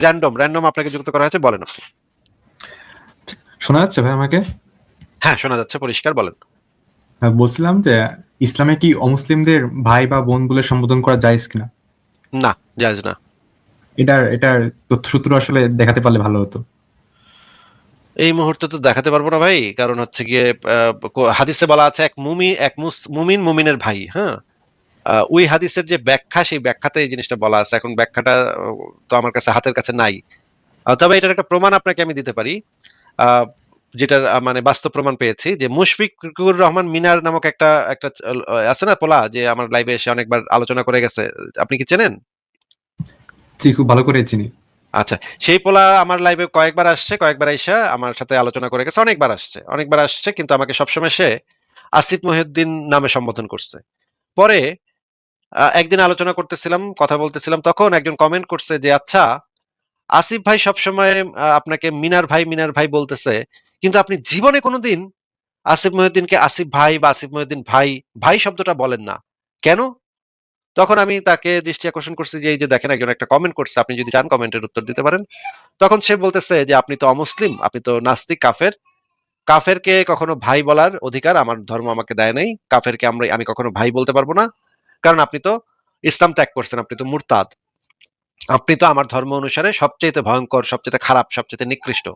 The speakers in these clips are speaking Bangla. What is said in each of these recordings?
র্যান্ডম র্যান্ডম আপনাকে যুক্ত করা হয়েছে বলেন আপনি। শোনা যাচ্ছে ভাই আমাকে? হ্যাঁ শোনা যাচ্ছে পরিষ্কার বলেন। হ্যাঁ, বলছিলাম যে ইসলামে কি অমুসলিমদের ভাই বা বোন বলে সম্বোধন করা যায় কিনা? না জায়জ না। এটার এটার তথ্যসূত্র আসলে দেখাতে পারলে ভালো হতো। এই মুহূর্তে তো দেখাতে পারব না ভাই কারণ হচ্ছে গিয়ে হাদিসে বলা আছে এক মুমি এক মুমিন মুমিনের ভাই হ্যাঁ? ওই হাদিসের যে ব্যাখ্যা সেই ব্যাখ্যাতে এই জিনিসটা বলা আছে। এখন ব্যাখ্যাটা তো আমার কাছে হাতের কাছে নাই। তবে এটার একটা প্রমাণ আপনাকে আমি দিতে পারি। যেটার মানে বাস্তব প্রমাণ পেয়েছি যে মুশফিকুর রহমান মিনার নামক একটা একটা আছে না পোলা যে আমার লাইভে এসে অনেকবার আলোচনা করে গেছে। আপনি কি চেনেন? জি খুব ভালো করে চিনি। আচ্ছা সেই পোলা আমার লাইভে কয়েকবার আসছে কয়েকবার আইসা আমার সাথে আলোচনা করে গেছে অনেকবার আসছে। অনেকবার আসছে কিন্তু আমাকে সবসময় সে আসিফ মহিউদ্দিন নামে সম্বোধন করছে। পরে একদিন আলোচনা করতেছিলাম, কথা বলতেছিলাম, তখন একজন কমেন্ট করছে যে আচ্ছা আসিফ ভাই সবসময় আপনাকে মিনার ভাই মিনার ভাই বলতেছে, কিন্তু আপনি জীবনে কোনোদিন আসিফ মহিউদ্দিনকে আসিফ ভাই বা আসিফ মহিউদ্দিন ভাই ভাই শব্দটা বলেন না। কেন? তখন আমি তাকে দৃষ্টি আকর্ষণ করছি যে, এই যে দেখেন, একজন একটা কমেন্ট করছে, আপনি যদি চান কমেন্টের উত্তর দিতে পারেন। তখন সে বলতেছে যে, আপনি তো অমুসলিম, আপনি তো নাস্তিক, কাফের। কাফেরকে কখনো ভাই বলার অধিকার আমার ধর্ম আমাকে দেয় নাই। কাফেরকে আমরা, আমি কখনো ভাই বলতে পারব না। কারণ আপনি তো ইসলাম ত্যাগ করছেন, আপনি তো মুরতাদ। আপনি তো আমার ধর্ম অনুসারে সবচেয়ে ভয়ঙ্কর সবচেয়ে খারাপ সবচেয়ে নিকৃষ্ট।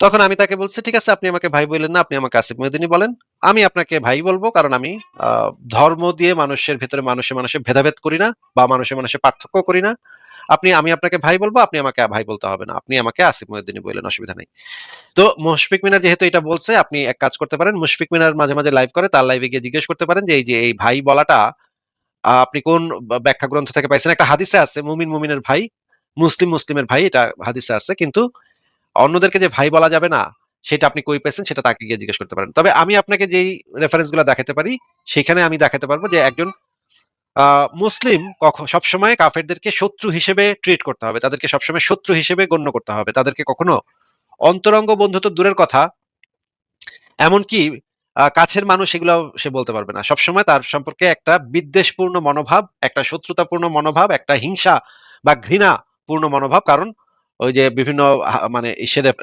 তখন আমি তাকে বলছি, ঠিক আছে, আপনি আমাকে ভাই বললেন না, আপনি আমাকে আসিফ মহিদিনী বলেন। আমি আপনাকে ভাই বলব, কারণ আমি ধর্ম দিয়ে মানুষের ভেতরে মানুষে মানুষে ভেদাভেদ করি না বা মানুষে মানুষে পার্থক্য করি না। আপনি, আমি আপনাকে ভাই বলব, আপনি আমাকে ভাই বলতে হবে না। আপনি আমাকে আসিফ মহিউদ্দিনই বললেন, অসুবিধা নেই। তো মুশফিক মিনার যেহেতু এটা বলছে, আপনি এক কাজ করতে পারেন, মুশফিক মিনার মাঝে মাঝে লাইভ করে, তার লাইভে গিয়ে জিজ্ঞেস করতে পারেন যে, এই যে, এই ভাই বলাটা আপনি কোন ব্যাখ্যা গ্রন্থ থেকে পাইছেন? একটা হাদিসে আছে, মুমিন মুমিনের ভাই, মুসলিম মুসলিমের ভাই, এটা হাদিসে আছে, কিন্তু অন্যদেরকে যে ভাই বলা যাবে না, সেটা আপনি কই পেয়েছেন সেটা তাকে গিয়ে জিজ্ঞেস করতে পারেন। তবে আমি আপনাকে যেই রেফারেন্সগুলো দেখাতে পারি, সেখানে আমি দেখাতে পারব যে একজন মুসলিম কখন সবসময় কাফেরদেরকে শত্রু হিসেবে ট্রিট করতে হবে। তাদেরকে সবসময় শত্রু হিসেবে গণ্য করতে হবে। তাদেরকে কখনো অন্তরঙ্গ বন্ধু তো দূরের কথা, এমনকি কাছের মানুষ এগুলো সে বলতে পারবে না। সবসময় তার সম্পর্কে একটা বিদ্বেষপূর্ণ মনোভাব, একটা শত্রুতাপূর্ণ মনোভাব, একটা হিংসা বা ঘৃণা পূর্ণ মনোভাব। কারণ ওই যে বিভিন্ন মানে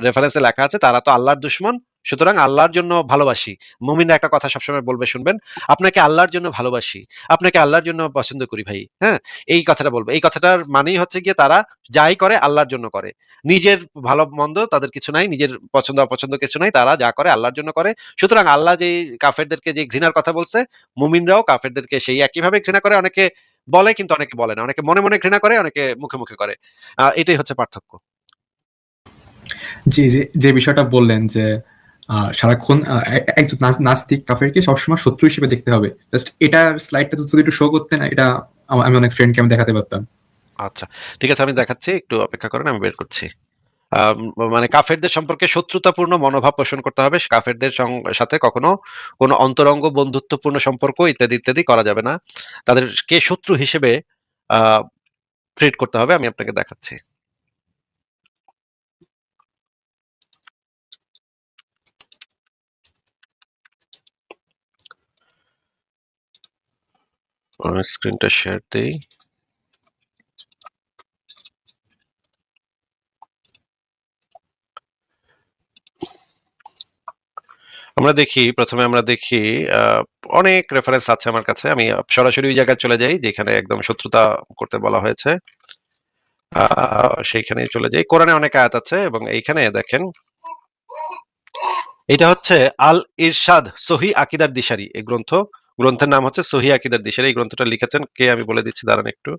রেফারেন্সে লেখা আছে, তারা তো আল্লাহর দুশ্মন। সুতরাং আল্লাহর জন্য ভালোবাসি। মুমিনরা একটা কথা সবসময় বলবে, শুনবেন, আপনাকে আল্লাহর জন্য ভালোবাসি। আপনাকে আল্লাহর জন্য পছন্দ করি ভাই। হ্যাঁ এই কথাটা বলব। এই কথাটার মানেই হচ্ছে গিয়ে তারা যাই করে আল্লাহর জন্য করে। নিজের ভালো মন্দ তাদের কিছু নাই, নিজের পছন্দ অপছন্দ কিছু নাই, তারা যা করে আল্লাহর জন্য করে। সুতরাং আল্লাহ যে কাফেরদেরকে যে ঘৃণার কথা বলছে, মুমিনরাও কাফেরদেরকে সেই একইভাবে ঘৃণা করে। অনেকে বলে কিন্তু অনেকে বলে না। অনেকে মনে মনে ঘৃণা করে, অনেকে মুখে মুখে করে। এটাই হচ্ছে পার্থক্য। জি, যে যে বিষয়টা বললেন যে সারাক্ষণ একজন নাস- নাস্তিক কাফেরকে সবসময় শত্রু হিসেবে দেখতে হবে। জাস্ট এটা স্লাইডটা যদি একটু শো করতে না এটা আমা- অনেক ফ্রেন্ডকে আমি দেখাতে পারতাম। আচ্ছা ঠিক আছে, আমি দেখাচ্ছি, একটু অপেক্ষা করেন, আমি বের করছি। মানে কাফেরদের সম্পর্কে শত্রুতাপূর্ণ মনোভাব পোষণ করতে হবে। কাফেরদের সাথে কখনো কোনো অন্তরঙ্গ বন্ধুত্বপূর্ণ সম্পর্ক ইত্যাদি ইত্যাদি করা যাবে না। তাদেরকে শত্রু হিসেবে ট্রিট করতে হবে, আমি আপনাকে দেখাচ্ছি। স্ক্রিনটা শেয়ার দেই। আমরা দেখি, প্রথমে আমরা দেখি অনেক রেফারেন্স আছে আমার কাছে। আমি সরাসরি ওই জায়গায় চলে যাই, যেখানে একদম শত্রুতা করতে বলা হয়েছে। সেইখানে চলে যাই। কোরআনে অনেক আয়াত আছে এবং এইখানে দেখেন, এটা হচ্ছে আল ইরশাদ সহি আকিদার দিশারি, এই গ্রন্থ। গ্রন্থের নাম হচ্ছে সহি আকিদার দিশের এই গ্রন্থটা লিখেছেন কে? আমি বলে দিচ্ছি, দাঁড়ান একটু।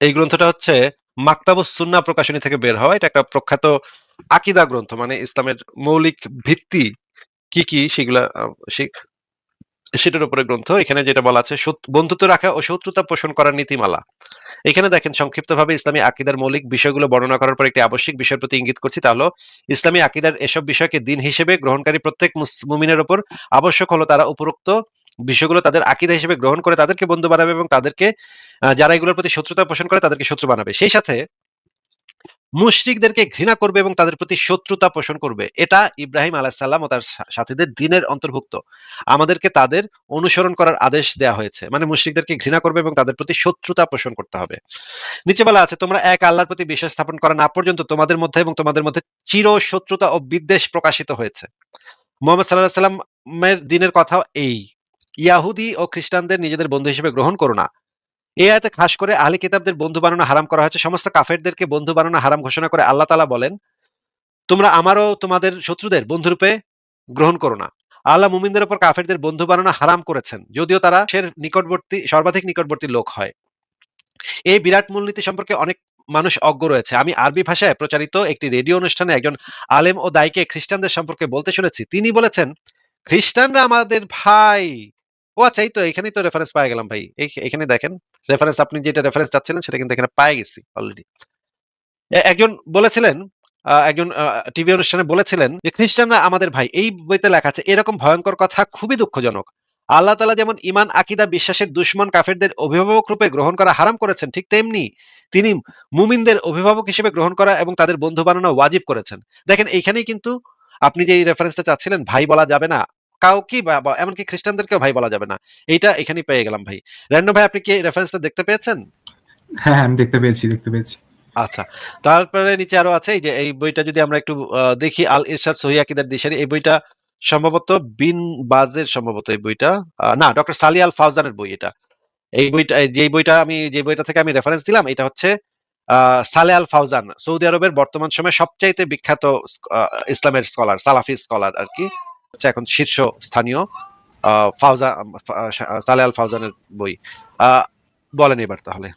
এই গ্রন্থটা হচ্ছে মাক্তাব সুন্না প্রকাশনী থেকে বের হওয়া। এটা একটা প্রখ্যাত আকিদা গ্রন্থ। মানে ইসলামের মৌলিক ভিত্তি কি কি, সেগুলা সেটার উপরে গ্রন্থ। এখানে যেটা বলা আছে বন্ধুত্ব রাখা ও শত্রুতা পোষণ করার নীতিমালা। এখানে দেখেন, সংক্ষিপ্তভাবে ইসলামী আকিদার মৌলিক বিষয়গুলো বর্ণনা করার পর একটি আবশ্যিক বিষয়ের প্রতি ইঙ্গিত করছি। তা হলো, ইসলামী আকিদার এসব বিষয়কে দিন হিসেবে গ্রহণকারী প্রত্যেক মুমিনের উপর আবশ্যক হলো তারা উপরোক্ত বিষয়গুলো তাদের আকিদা হিসেবে গ্রহণ করে তাদেরকে বন্ধু বানাবে এবং তাদেরকে যারা এগুলোর প্রতি শত্রুতা পোষণ করে তাদেরকে শত্রু বানাবে। সেই সাথে মুশরিকদেরকে ঘৃণা করবে এবং তাদের প্রতি শত্রুতা পোষণ করবে। এটা ইব্রাহিম আলাহিসাল্লাম ও তার সাথীদের দিনের অন্তর্ভুক্ত। আমাদেরকে তাদের অনুসরণ করার আদেশ দেওয়া হয়েছে। মানে মুশরিকদেরকে ঘৃণা করবে এবং তাদের প্রতি শত্রুতা পোষণ করতে হবে। নিচে বলা আছে, তোমরা এক আল্লাহর প্রতি বিশ্বাস স্থাপন করা না পর্যন্ত তোমাদের মধ্যে এবং তোমাদের মধ্যে চির শত্রুতা ও বিদ্বেষ প্রকাশিত হয়েছে। মোহাম্মদ সাল্লাহ সাল্লামের দিনের কথা এই। ইয়াহুদি ও খ্রিস্টানদের নিজেদের বন্ধু হিসেবে গ্রহণ করো না। এই আয়াতে খাস করে আহলি কিতাবদের বন্ধু বানানো হারাম করা হয়েছে। সমস্ত কাফেরদেরকে বন্ধু বানানো হারাম ঘোষণা করে আল্লাহ তালা বলেন, তোমরা আমারও তোমাদের শত্রুদের বন্ধুরূপে গ্রহণ করো না। আল্লাহ মুমিনদের উপর কাফেরদের বন্ধু বানানো হারাম করেছেন, যদিও তারা সে নিকটবর্তী, সর্বাধিক নিকটবর্তী লোক হয়। এই বিরাট মূলনীতি সম্পর্কে অনেক মানুষ অজ্ঞ রয়েছে। আমি আরবি ভাষায় প্রচারিত একটি রেডিও অনুষ্ঠানে একজন আলেম ও দায়কে খ্রিস্টানদের সম্পর্কে বলতে শুনেছি। তিনি বলেছেন, খ্রিস্টানরা আমাদের ভাই ও আচ্ছা এই তো এখানেই তো রেফারেন্স পাই গেলাম ভাই। এখানে দেখেন রেফারেন্স আপনি যেটা রেফারেন্স চাচ্ছিলেন সেটা কিন্তু এখানে পাই গেছি অলরেডি একজন বলেছিলেন একজন টিভি অনুষ্ঠানে বলেছিলেন যে, খ্রিস্টানরা আমাদের ভাই। এই বইতে লেখা আছে, এরকম ভয়ঙ্কর কথা খুবই দুঃখজনক। আল্লাহ তালা যেমন ইমান আকিদা, বিশ্বাসের দুশ্মন কাফেরদের অভিভাবক রূপে গ্রহণ করা হারাম করেছেন, ঠিক তেমনি তিনি মুমিনদের অভিভাবক হিসেবে গ্রহণ করা এবং তাদের বন্ধু বানানো ওয়াজিব করেছেন। দেখেন, এইখানেই কিন্তু আপনি যে এই রেফারেন্সটা চাচ্ছিলেন, ভাই বলা যাবে না। কাউকে বা এমনকি খ্রিস্টানদেরকেও ভাই বলা যাবে না। এইটা এখানেই পেয়ে গেলাম ভাই। র্যান্ডো ভাই আপনি কি রেফারেন্সটা দেখতে পেয়েছেন? হ্যাঁ হ্যাঁ আমি দেখতে পেয়েছি দেখতে পেয়েছি। আচ্ছা তারপরে নিচে আরও আছে এই যে এই বইটা যদি আমরা একটু দেখি আল ইরশাদ সহিয়াকিদার দিশারি এই বইটা সম্ভবত বিন বাজের সম্ভবত এই বইটা। না ডক্টর সালি আল ফাউজানের বই এটা। এই বইটা যে বইটা আমি যে বইটা থেকে আমি রেফারেন্স দিলাম এটা হচ্ছে আহ, সালে আল ফাউজান সৌদি আরবের বর্তমান সময়ে সবচাইতে বিখ্যাত ইসলামের স্কলার সালাফি স্কলার আর কি। হচ্ছে এখন শীর্ষ স্থানীয় ফাউজা সালে আল ফাউজানের বই। বলেন এবার তাহলে।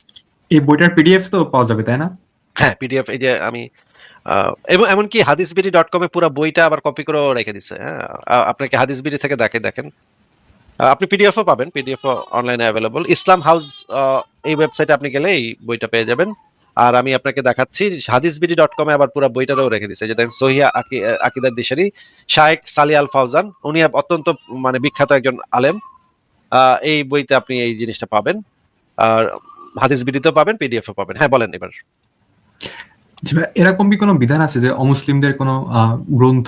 এই বইটার পিডিএফ তো পাওয়া যাবে তাই না? হ্যাঁ পিডিএফ এই যে আমি এবং এমনকি হাদিসবিডি ডট কমে পুরো বইটা আবার কপি করে রেখে দিছে হ্যাঁ? আপনাকে হাদিসবিডি থেকে দেখে দেখেন। আপনি পিডিএফও পাবেন পিডিএফ অনলাইনে অ্যাভেলেবল ইসলাম হাউস এই ওয়েবসাইটে আপনি গেলে এই বইটা পেয়ে যাবেন। আর আমি আপনাকে দেখাচ্ছি হাদিসবিডি ডট কমে আবার পুরো বইটারও রেখে দিছে যে দেখেন সহিয়া আকিদার দিশারি শায়েক সালি আল ফাউজান উনি অত্যন্ত মানে বিখ্যাত একজন আলেম। এই বইতে আপনি এই জিনিসটা পাবেন। আর হাদিসবিডিতেও পাবেন, পিডিএফও পাবেন। হ্যাঁ বলেন এবার। এরকম কি কোনো বিধান আছে যে অমুসলিমদের কোনো গ্রন্থ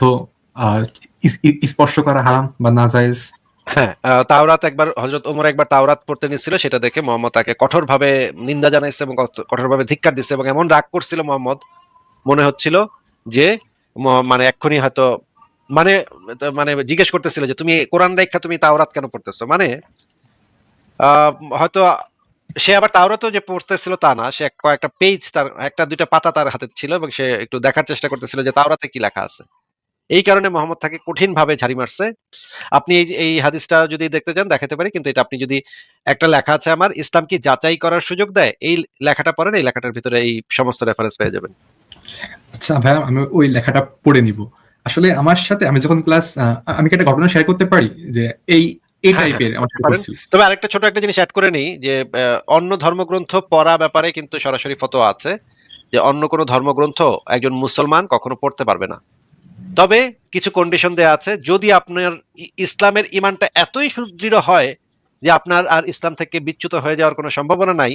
স্পর্শ করা হারাম বা নাজায়েজ? হ্যাঁ তাওরাত একবার হজরত ওমর একবার তাওরাত পড়তে সেটা দেখে মোহাম্মদ তাকে কঠোরভাবে নিন্দা জানাইছে এবং কঠোরভাবে ধিক্কার দিচ্ছে এবং এমন রাগ করছিল মোহাম্মদ, মনে হচ্ছিল যে মানে এক্ষুনি হয়তো মানে মানে জিজ্ঞেস করতেছিল যে তুমি কোরআন রেখা তুমি তাওরাত কেন পড়তেছো? মানে হয়তো সে আবার তাওরাতও যে পড়তেছিল তা না, সে কয়েকটা পেজ তার, একটা দুইটা পাতা তার হাতে ছিল এবং সে একটু দেখার চেষ্টা করতেছিল যে তাওরাতে কি লেখা আছে। এই কারণে মোহাম্মদ তাকে কঠিন ভাবে ঝাড়ি মারছে। আপনি এই এই হাদিসটা যদি দেখতে চান দেখাতে পারি। কিন্তু এটা আপনি যদি একটা লেখা আছে আমার ইসলাম কি যাচাই করার সুযোগ দেয়? এই লেখাটা পড়েন এই লেখাটার ভিতরে এই সমস্ত রেফারেন্স পেয়ে যাবেন। আচ্ছা ভাই আমি ওই লেখাটা পড়ে নিব। আসলে আমার সাথে আমি যখন ক্লাস আমি কি একটা ঘটনা শেয়ার করতে পারি? যে এই এই হ্যাঁ, টাইপের আমার সাথে পারেন। ঘটছিল। তবে আরেকটা ছোট একটা জিনিস অ্যাড করে নেই যে অন্য ধর্মগ্রন্থ পড়া ব্যাপারে কিন্তু সরাসরি ফতোয়া আছে যে অন্য কোনো ধর্মগ্রন্থ একজন মুসলমান কখনো পড়তে পারবে না। তবে কিছু কন্ডিশন দেয়া আছে। যদি আপনার ইসলামের ইমানটা এতই সুদৃঢ় হয় যে আপনার আর ইসলাম থেকে বিচ্যুত হয়ে যাওয়ার কোনো সম্ভাবনা নাই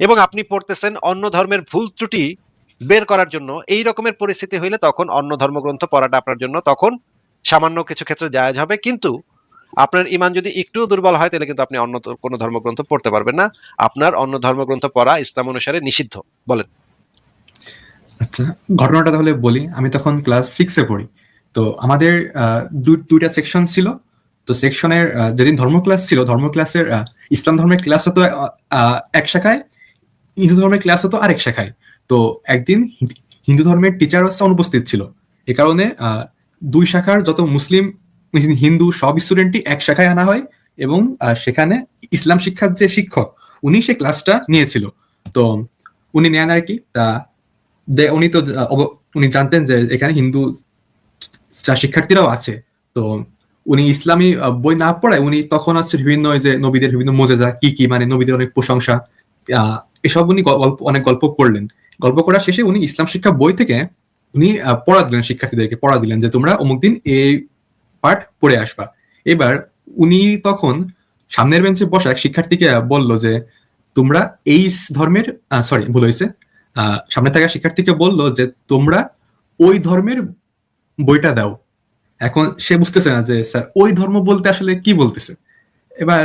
এবং আপনি পড়তেছেন অন্য ধর্মের ভুল ত্রুটি বের করার জন্য, এই রকমের পরিস্থিতি হইলে তখন অন্য ধর্মগ্রন্থ পড়াটা আপনার জন্য তখন সামান্য কিছু ক্ষেত্রে জায়েজ হবে। কিন্তু আপনার ইমান যদি একটু দুর্বল হয়, তাহলে কিন্তু আপনি অন্য কোনো ধর্মগ্রন্থ পড়তে পারবেন না। আপনার অন্য ধর্মগ্রন্থ পড়া ইসলাম অনুসারে নিষিদ্ধ। বলেন। আচ্ছা ঘটনাটা তাহলে বলি। আমি তখন ক্লাস সিক্সে পড়ি। তো আমাদের দুইটা সেকশন ছিল। তো সেকশনের যেদিন ধর্ম ক্লাস ছিল, ধর্ম ক্লাসের ইসলাম ধর্মের ক্লাস হতো এক শাখায়, হিন্দু ধর্মের ক্লাস হতো আরেক শাখায়। তো একদিন হিন্দু ধর্মের টিচার হচ্ছে অনুপস্থিত ছিল। এ কারণে দুই শাখার যত মুসলিম হিন্দু সব স্টুডেন্টই এক শাখায় আনা হয় এবং সেখানে ইসলাম শিক্ষার যে শিক্ষক, উনি সে ক্লাসটা নিয়েছিল। তো উনি নেন আর কি? তা উনি তো উনি জানতেন যে এখানে হিন্দু শিক্ষার্থীরাও আছে। তো উনি ইসলামী বই না পড়ায় উনি তখন হচ্ছে বিভিন্ন ওই যে নবীদের, বিভিন্ন মোজেজা, কি কি মানে নবীদের অনেক প্রশংসা এসব উনি গল্প, অনেক গল্প করলেন। গল্প করার শেষে উনি ইসলাম শিক্ষা বই থেকে উনি পড়া দিলেন শিক্ষার্থীদেরকে, পড়া দিলেন যে তোমরা অমুক দিন এই পাঠ পড়ে আসবা। এবার উনি তখন সামনের বেঞ্চে বসা এক শিক্ষার্থীকে বলল যে তোমরা এই ধর্মের সরি ভুল হয়েছে। সামনে থাকা শিক্ষার্থীকে বলল যে তোমরা ওই ধর্মের বইটা দাও। এখন সে বুঝতেছে না যে স্যার ওই ধর্ম বলতে আসলে কি বলতেছে? এবার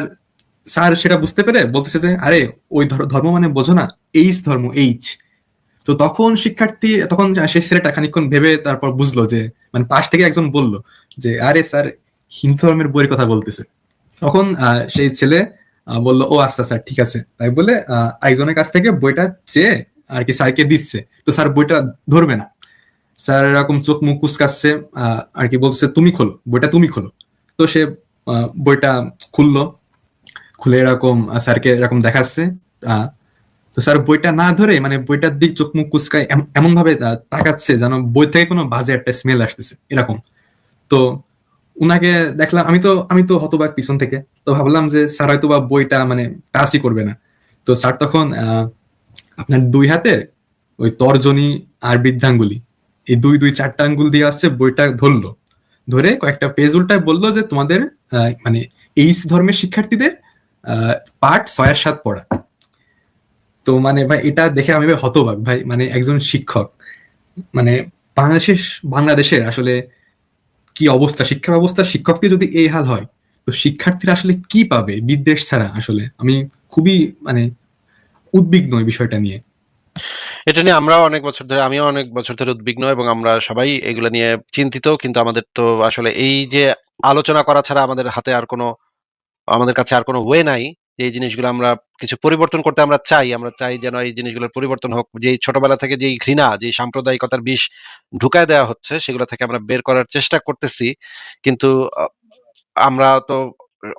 স্যার সেটা বুঝতে পেরে বলতেছে যে আরে ওই ধর্ম মানে বোঝো না এইচ ধর্ম এইচ। তো তখন শিক্ষার্থী তখন সেই ছেলেটা খানিক্ষণ ভেবে তারপর বুঝলো যে মানে পাশ থেকে একজন বলল যে আরে স্যার হিন্দু ধর্মের বইয়ের কথা বলতেছে। তখন সেই ছেলে বলল ও আচ্ছা স্যার ঠিক আছে। তাই বলে আহ, একজনের কাছ থেকে বইটা চেয়ে আর কি স্যারকে দিচ্ছে। তো স্যার বইটা ধরবে না। স্যার এরকম চোখ মুখ কুচকাচ্ছে আর কি বলছে তুমি খোলো বইটা তুমি খোলো। তো সে বইটা খুললো। খুলে এরকম স্যারকে এরকম দেখাচ্ছে তো স্যার বইটা না ধরে মানে বইটার দিক চোখ মুখ কুচকায় এমন ভাবে তাকাচ্ছে যেন বই থেকে কোনো বাজে একটা স্মেল আসতেছে এরকম। তো উনাকে দেখলাম আমি তো আমি তো হতবাক পিছন থেকে। তো ভাবলাম যে স্যার হয়তো বা বইটা মানে টাচই করবে না। তো স্যার তখন আহ, আপনার দুই হাতের ওই তর্জনী আর বৃদ্ধাঙ্গুলি। এই দুই দুই চারটা আঙ্গুল দিয়ে আসছে, বইটা ধরলো। ধরে কয়েকটা পেজ উল্টায় বলল যে তোমাদের মানে এই ধর্মের শিক্ষার্থীদের পাঠ ছয় আর সাত পড়া। তো মানে ভাই, এটা দেখে আমি হতবাক। ভাই মানে একজন শিক্ষক। মানে বাংলাদেশের বাংলাদেশের আসলে কি অবস্থা, শিক্ষা ব্যবস্থা, শিক্ষককে যদি এই হাল হয়, তো শিক্ষার্থীরা আসলে কি পাবে বিদ্বেষ ছাড়া আসলে? আমি খুবই মানে উদ্বিগ্ন এই বিষয়টা নিয়ে? এটা নিয়ে আমরাও অনেক বছর ধরে, আমিও অনেক বছর ধরে উদ্বিগ্ন এবং আমরা সবাই এগুলো নিয়ে চিন্তিত, কিন্তু আমাদের তো আসলে এই যে আলোচনা করা ছাড়া আমাদের হাতে আর কোনো, আমাদের কাছে আর কোনো ওয়ে নাই যে এই জিনিসগুলো আমরা কিছু পরিবর্তন করতে আমরা চাই। আমরা চাই যেন এই জিনিসগুলোর পরিবর্তন হোক। যে ছোটবেলা থেকে যেই ঘৃণা, যে সাম্প্রদায়িকতার বিষ ঢুকায় দেওয়া হচ্ছে, সেগুলো থেকে আমরা বের করার চেষ্টা করতেছি। কিন্তু আমরা তো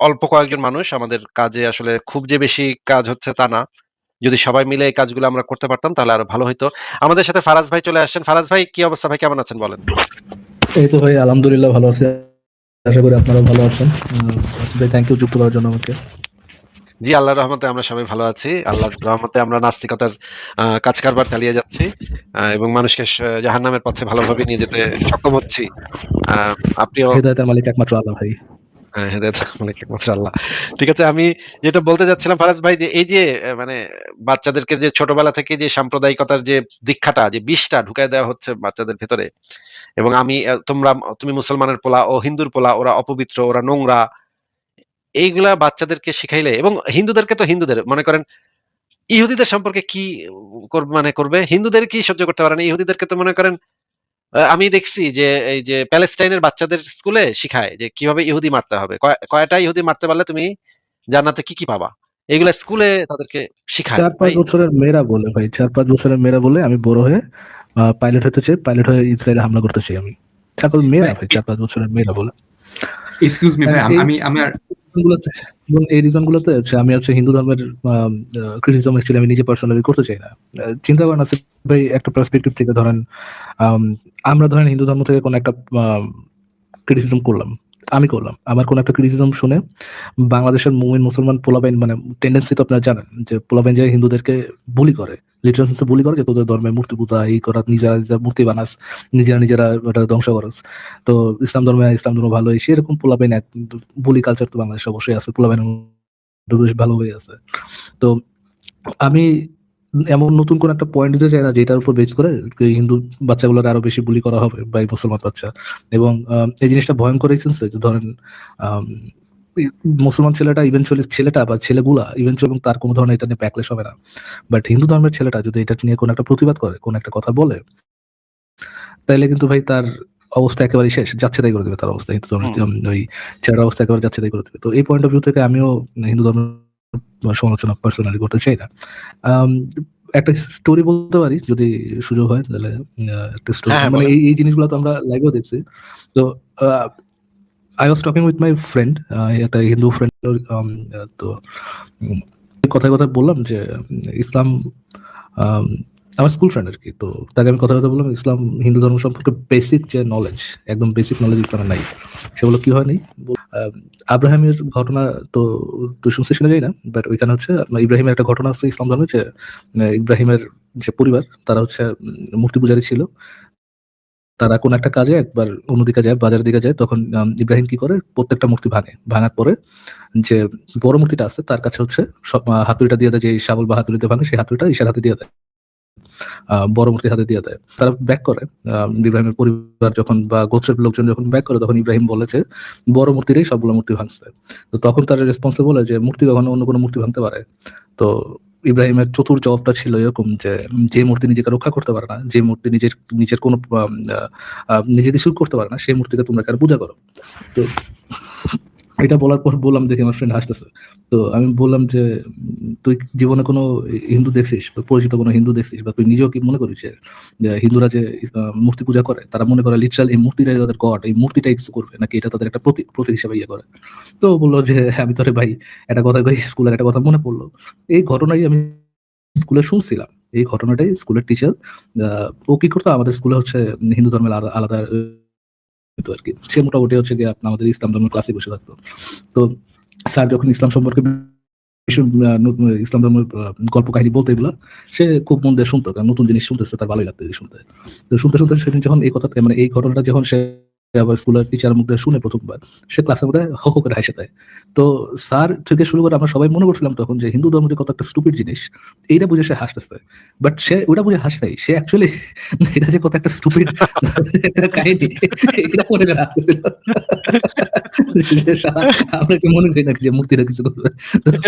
অল্প কয়েকজন মানুষ, আমাদের কাজে আসলে খুব যে বেশি কাজ হচ্ছে তা না। যদি সবাই মিলে এই কাজগুলো আমরা করতে পারতাম তাহলে আরও ভালো হতো আমাদের সাথে ফারাজ ভাই চলে আসছেন। ফারাজ ভাই কি অবস্থা? ভাই কেমন আছেন বলেন? এই তো ভাই আলহামদুলিল্লাহ ভালো আছি। আশা করি আপনারাও ভালো আছেন। ভাই থ্যাংক ইউ যুক্ত করার জন্য আমাকে। জি আল্লাহর রহমতে আমরা সবাই ভালো আছি। আল্লাহর রহমতে আমরা নাস্তিকতার কাজ কারবার চালিয়ে যাচ্ছি এবং মানুষকে জাহান্নামের পথে ভালোভাবে নিয়ে যেতে সক্ষম হচ্ছি। আপনিও হেদায়তের মালিক একমাত্র আল্লাহ ভাই। হ্যাঁ, একমাত্র আল্লাহ। ঠিক আছে আমি যেটা বলতে যাচ্ছিলাম ফারাজ ভাই যে এই যে মানে বাচ্চাদেরকে যে ছোটবেলা থেকে যে সাম্প্রদায়িকতার যে দীক্ষাটা যে বিষটা ঢুকায় দেওয়া হচ্ছে বাচ্চাদের ভেতরে এবং আমি তোমরা তুমি মুসলমানের পোলা ও হিন্দুর পোলা ওরা অপবিত্র ওরা নোংরা এইগুলা বাচ্চাদেরকে শিখাইলে এবং হিন্দুদেরকে তো হিন্দুদের মনে করেন ইহুদিদের সম্পর্কে কি মানে করবে? হিন্দুদের কি সহ্য করতে পারে না? ইহুদিদেরকে তো মনে করেন আমি দেখছি যে এই যে প্যালেস্টাইনের বাচ্চাদের স্কুলে শিখায় যে কীভাবে ইহুদি মারতে হবে। কয়টা ইহুদি মারতে পারলে তুমি জান্নাতে কি কি পাবা? এগুলা স্কুলে তাদেরকে শিখায় চার পাঁচ বছরের মেয়েরা বলে ভাই চার পাঁচ বছরের মেয়েরা বলে আমি বড় হয়ে পাইলট হতে চাই পাইলট হয়ে ইসরায়েলে হামলা করতে চাই আমি। চার পাঁচ মেয়েরা ভাই চার পাঁচ বছরের মেয়েরা বলে। এক্সকিউজ মি ভাই আমি- আমি আমার এই রিজন গুলোতে আমি হচ্ছে হিন্দু ধর্মের ক্রিটিসিজম অ্যাকচুয়ালি আমি নিজে পার্সোনালি করতে চাই না। চিন্তা করেন আসিফ ভাই একটা পার্সপেক্টিভ থেকে ধরেন আম, আমরা ধরেন হিন্দু ধর্ম থেকে কোনো একটা ক্রিটিসিজম করলাম। আমি করলাম। আমার কোন একটা ক্রিটিসিজম শুনে বাংলাদেশের মুমিন মুসলমান পোলাবাইন মানে টেন্ডেন্সি তো আপনারা জানেন যে পোলাবাইন যে হিন্দুদেরকে বুলি করে লিটারাল সেন্সে বুলি করে যে তোদের ধর্মে মূর্তি পূজা, এই করা, নিজেরা নিজেরা মূর্তি বানাস, নিজেরা নিজেরা ওটা ধ্বংস করস। তো ইসলাম ধর্মে ইসলাম ধর্ম ভালো, এই সেরকম পোলাবাইন এক বুলি কালচার তো বাংলাদেশে অবশ্যই আছে পোলাবাইনের বেশ ভালো হয়ে আছে। তো আমি এমন নতুন কোন একটা পয়েন্ট দিতে চাই না যেটার উপর বেচ করে হিন্দু বাচ্চাগুলোর আরও বেশি বুলি করা হবে বা মুসলমান বাচ্চা। এবং এই জিনিসটা ভয়ঙ্কর এই সেন্সে যে ধরেন মুসলমান ছেলেটা ইভেনচুয়ালি ছেলেটা বা ছেলেগুলা ইভেনচুয়ালি এবং তার কোনো ধরনের এটা নিয়ে প্যাকলেস হবে না। বাট হিন্দু ধর্মের ছেলেটা যদি এটা নিয়ে কোনো একটা প্রতিবাদ করে কোনো একটা কথা বলে তাইলে কিন্তু ভাই তার অবস্থা একেবারে শেষ যাচ্ছে তাই করে দেবে তার অবস্থা হিন্দু ধর্মের ওই ছেলের অবস্থা একেবারে যাচ্ছে তাই করে দেবে। তো এই পয়েন্ট অফ ভিউ থেকে আমিও হিন্দু ধর্মের সমালোচনা পার্সোনালি করতে চাই না। একটা স্টোরি বলতে পারি যদি সুযোগ হয় তাহলে একটা স্টোরি হ্যাঁ, হ্যাঁ, মানে এই এই জিনিসগুলো তো আমরা লাইভেও দেখছি। তো I was talking with my friend একটা হিন্দু ফ্রেন্ড তো কথায় কথায় বললাম যে ইসলাম আম, আমার স্কুল ফ্রেন্ড আর কি। তো তাকে আমি কথা কথা বললাম ইসলাম হিন্দু ধর্ম সম্পর্কে বেসিক যে নলেজ একদম বেসিক নলেজ ইসলামের নাই। সেগুলো কি হয়নি? আব্রাহামের ঘটনা তো তুই শুনছিস শুনে যাই না বাট ওইখানে হচ্ছে ইব্রাহিমের একটা ঘটনা আছে, ইসলাম ধর্মে যে ইব্রাহিমের যে পরিবার, তারা হচ্ছে মূর্তি পূজারী ছিল। তারা কোন একটা কাজে একবার অন্যদিকে যায়, বাজারের দিকে যায়, তখন ইব্রাহিম কি করে, প্রত্যেকটা মূর্তি ভাঙে। ভাঙার পরে যে বড় মূর্তিটা আছে, তার কাছে হচ্ছে হাতুড়িটা দিয়ে দেয়, যে শাবল বা হাতুড়িতে ভাঙে, সেই হাতুড়িটা ঈশার হাতে দিয়ে দেয়। বড় মূর্তি হাতে দিয়ে দেয়। তারা ব্যাক করে। ইব্রাহিমের পরিবার যখন বা গোত্রের লোকজন যখন ব্যাক করে তখন ইব্রাহিম বলেছে বড় মূর্তিরই সবগুলো মূর্তি ভাঙছে। তো তখন তারা রেসপন্সে বলে যে মূর্তি কখনো অন্য কোনো মূর্তি ভাঙতে পারে। তো ইব্রাহিমের চতুর জবাবটা ছিল এরকম যে যে মূর্তি নিজেকে রক্ষা করতে পারে না যে মূর্তি নিজের নিজের কোনো আম, আহ, আহ, নিজে কিছু করতে পারে না সেই মূর্তিকে তোমরা কেন পূজা করো? তো এটা বলার পর বললাম, দেখে আমার ফ্রেন্ড হাসতেছে। তো আমি বললাম যে, তুই জীবনে কোনো হিন্দু দেখছিস? পরিচিত কোনো হিন্দু দেখছিস? বা তুই নিজেও কি মনে করিস যে হিন্দুরা যে মূর্তি পূজা করে, তারা মনে করে লিটারাল এই মূর্তিটাই তাদের গড এই মূর্তিটাই কিছু করবে, নাকি এটা তাদের একটা প্রতীক প্রতীক হিসেবে ইয়ে করে? তো বলল যে, আমি তোরে ভাই, একটা কথা কই, স্কুলের একটা কথা মনে পড়ল। এই ঘটনাই আমি স্কুলে শুনছিলাম। এই ঘটনাটাই স্কুলের টিচার ও কি করতো? আমাদের স্কুলে হচ্ছে হিন্দু ধর্মের আলাদা হতো আর কি। সে মোটামুটি হচ্ছে গিয়ে আমাদের ইসলাম ধর্মের ক্লাসে বসে থাকতো। তো স্যার যখন ইসলাম সম্পর্কে ইসলাম ধর্মের গল্প কাহিনী বলতে এগুলো, সে খুব মন দিয়ে শুনতো, কারণ নতুন জিনিস শুনতেছে, তার ভালোই লাগতো শুনতে। তো শুনতে শুনতে সেদিন যখন এই কথা মানে এই ঘটনাটা যখন সে আবার স্কুলের টিচারের মধ্যে শুনে প্রথমবার। সে ক্লাসের মধ্যে হো হো করে হাসে দেয়। তো স্যার থেকে শুরু করে আমরা সবাই মনে করছিলাম তখন যে হিন্দু ধর্ম যে কত একটা স্টুপিড জিনিস এইটা বুঝে সে হাসতেছে। বাট সে ওটা বুঝে হাসে নাই। সে অ্যাকচুয়ালি এটা যে কত একটা স্টুপিড কাহিনী এটা মনে করে আমরা কি মনে করি নাকি যে মূর্তিটা কিছু করবে?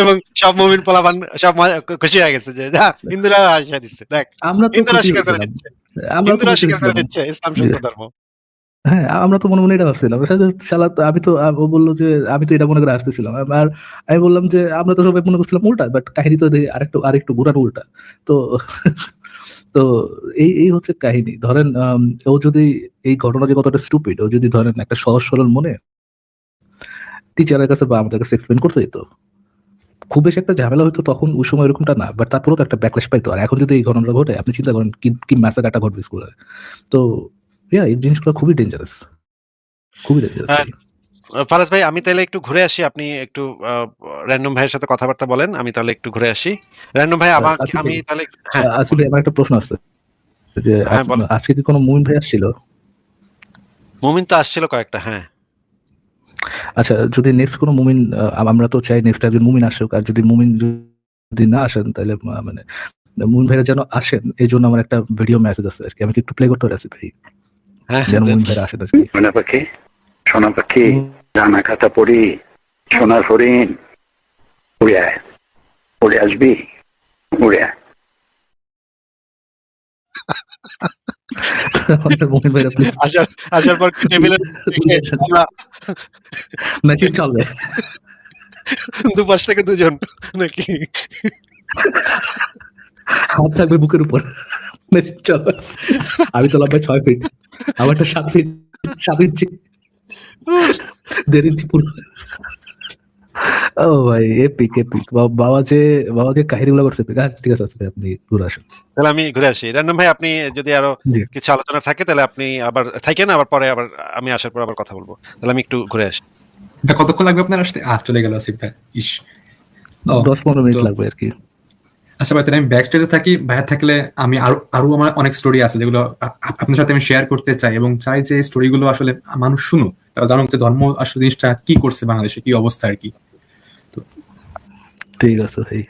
এবং সব মুমিন পোলাপান সব খুশি হয়ে গেছে যে হিন্দুরা হাসিয়ে দিচ্ছে। দেখ আমরা তো হিন্দুরা স্বীকার করে। নিচ্ছে ইসলাম সত্য ধর্ম। হ্যাঁ আমরা তো মনে মনে এটা ভাবছিলাম। শালা তো, আমি তো ও বলল যে, আমি তো এটা মনে করে আসতেছিলাম। আর আমি বললাম যে, আমরা তো সবাই মনে করছিলাম উল্টা বাট কাহিনী তো দেখি আরেকটু আরেকটু ঘুরানো উল্টা। তো তো এই এই হচ্ছে কাহিনী। ধরেন ও যদি এই ঘটনা যে কতটা স্টুপিড ও যদি ধরেন একটা সহজ সরল মনে টিচারের কাছে বা আমাদের কাছে এক্সপ্লেন করতে দিত, খুব বেশি একটা ঝামেলা হতো তখন ওই সময় এরকমটা না বাট তারপরেও তো একটা ব্যাকলেশ পাইতো। আর এখন যদি এই ঘটনাটা ঘটে, আপনি চিন্তা করেন কি কি ম্যাসাকাটা ঘটবে স্কুলে তো ইয়া এই জিনিসগুলো খুবই ডেঞ্জারাস খুবই ডেঞ্জারাস ফারাজ ভাই আমি তাহলে একটু ঘুরে আসি। আপনি একটু র্যান্ডম ভাইয়ের সাথে কথাবার্তা বলেন আমি তাহলে একটু ঘুরে আসি। র্যান্ডম ভাই আমার আমি তাহলে হ্যাঁ। আসলে আমার একটা প্রশ্ন আছে। যে হ্যাঁ। আজকে কি কোনো মুমিন ভাই আসছিল? মুমিন তো আসছিল কয়েকটা হ্যাঁ। আচ্ছা যদি নেক্সট কোনো মুমিন আমরা তো চাই নেক্সট একজন মুমিন আসুক। আর যদি মুমিন যদি না আসেন তাহলে মানে মুমিন ভাইরা যেন আসেন এই জন্য আমার একটা ভিডিও মেসেজ আছে আর কি। আমি একটু প্লে করতে পারি ভাই? হ্যাঁ হ্যাঁ, ভাইরা সোনা পাখি সোনা পাখি রানা খাতা পড়ি সোনার হরিণ উড়ে আয়। উড়ে আসবি উড়ে আয়। আমাদের মুমিন ভাইরা প্লিজ আসার আসার পর টেবিলের ম্যাচিং চলবে। দুপাশ থেকে দুজন নাকি? হাত থাকবে বুকের উপর। চলবে আমি তো লম্বায় ছয় ফিট আমারটা সাত ফিট সাত ইঞ্চি দেড় ইঞ্চি পুরো। ও ভাই এপিক এপিক বাবা যে বাবা যে কাহিনীগুলো করছে। আচ্ছা, ঠিক আছে আচ্ছা, ভাই, আপনি ঘুরে আসেন। তাহলে আমি ঘুরে আসি। র্যান্ডম ভাই আপনি যদি আরও কিছু আলোচনা থাকে তাহলে আপনি আবার থাকেন আবার পরে আবার আমি আসার পর আবার কথা বলব। তাহলে আমি একটু ঘুরে আসি। কতক্ষণ লাগবে আপনার আসতে? আহ চলে গেল আসিফ ভাই। ইস। দশ পনেরো মিনিট লাগবে আর কি। আচ্ছা ভাই, তাহলে আমি ব্যাক স্টেজে থাকি, বাইরে থাকলে আমি আরও আরও আমার অনেক স্টোরি আছে যেগুলো আপ- আপ- আপনার সাথে আমি শেয়ার করতে চাই এবং চাই যে স্টোরিগুলো আসলে মানুষ শুনুক, তারা জানুক যে ধর্ম আসলে জিনিসটা কি করছে বাংলাদেশে, কি অবস্থা আর কি। ঠিক আছে ভাই।